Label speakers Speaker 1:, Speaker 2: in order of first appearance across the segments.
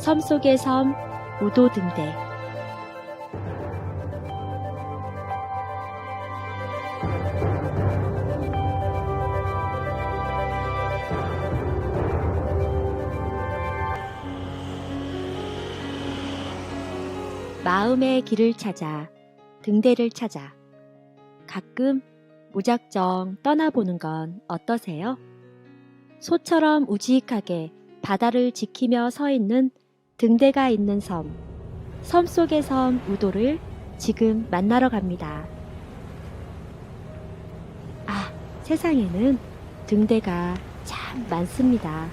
Speaker 1: 섬 속의 섬 우도 등대 마음의 길을 찾아 등대를 찾아 가끔 무작정 떠나보는 건 어떠세요? 소처럼 우직하게 바다를 지키며 서 있는 등대가 있는 섬, 섬 속의 섬 우도를 지금 만나러 갑니다. 아, 세상에는 등대가 참 많습니다.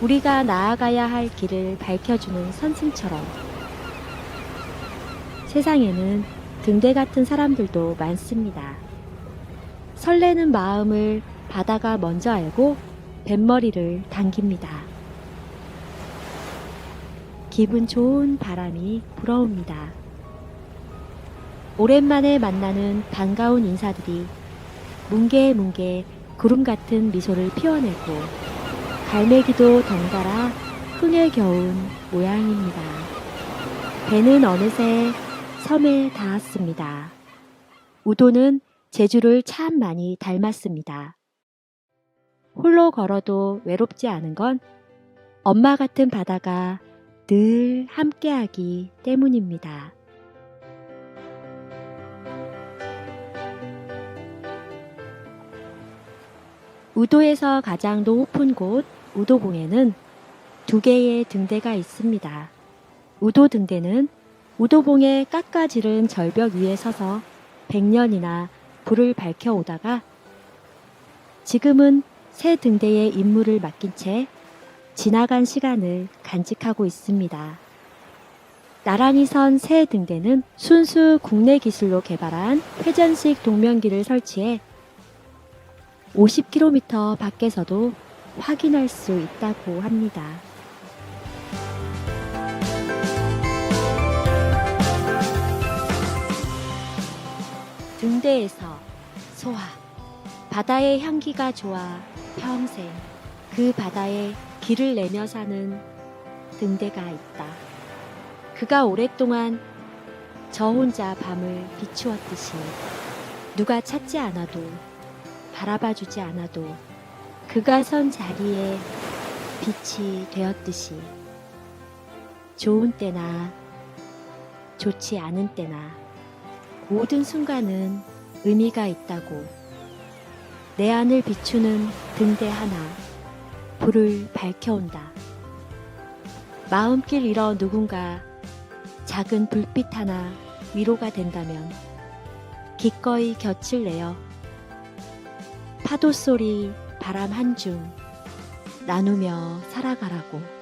Speaker 1: 우리가 나아가야 할 길을 밝혀주는 선생처럼 세상에는 등대 같은 사람들도 많습니다. 설레는 마음을 바다가 먼저 알고 뱃머리를 당깁니다. 기분 좋은 바람이 불어옵니다. 오랜만에 만나는 반가운 인사들이 뭉게뭉게 구름 같은 미소를 피워내고 갈매기도 덩달아 흥에 겨운 모양입니다. 배는 어느새 섬에 닿았습니다. 우도는 제주를 참 많이 닮았습니다. 홀로 걸어도 외롭지 않은 건 엄마 같은 바다가 늘 함께하기 때문입니다. 우도에서 가장 높은 곳 우도봉에는 두 개의 등대가 있습니다. 우도 등대는 우도봉의 깎아지른 절벽 위에 서서 100년이나 불을 밝혀오다가 지금은 새 등대의 임무를 맡긴 채 지나간 시간을 간직하고 있습니다. 나란히 선 새 등대는 순수 국내 기술로 개발한 회전식 동면기를 설치해 50km 밖에서도 확인할 수 있다고 합니다. 등대에서 소화. 바다의 향기가 좋아 평생 그 바다에 길을 내며 사는 등대가 있다. 그가 오랫동안 저 혼자 밤을 비추었듯이 누가 찾지 않아도 바라봐 주지 않아도 그가 선 자리에 빛이 되었듯이 좋은 때나 좋지 않은 때나 모든 순간은 의미가 있다고 내 안을 비추는 등대 하나 불을 밝혀온다. 마음길 잃어 누군가 작은 불빛 하나 위로가 된다면 기꺼이 곁을 내어 파도 소리 바람 한줌 나누며 살아가라고.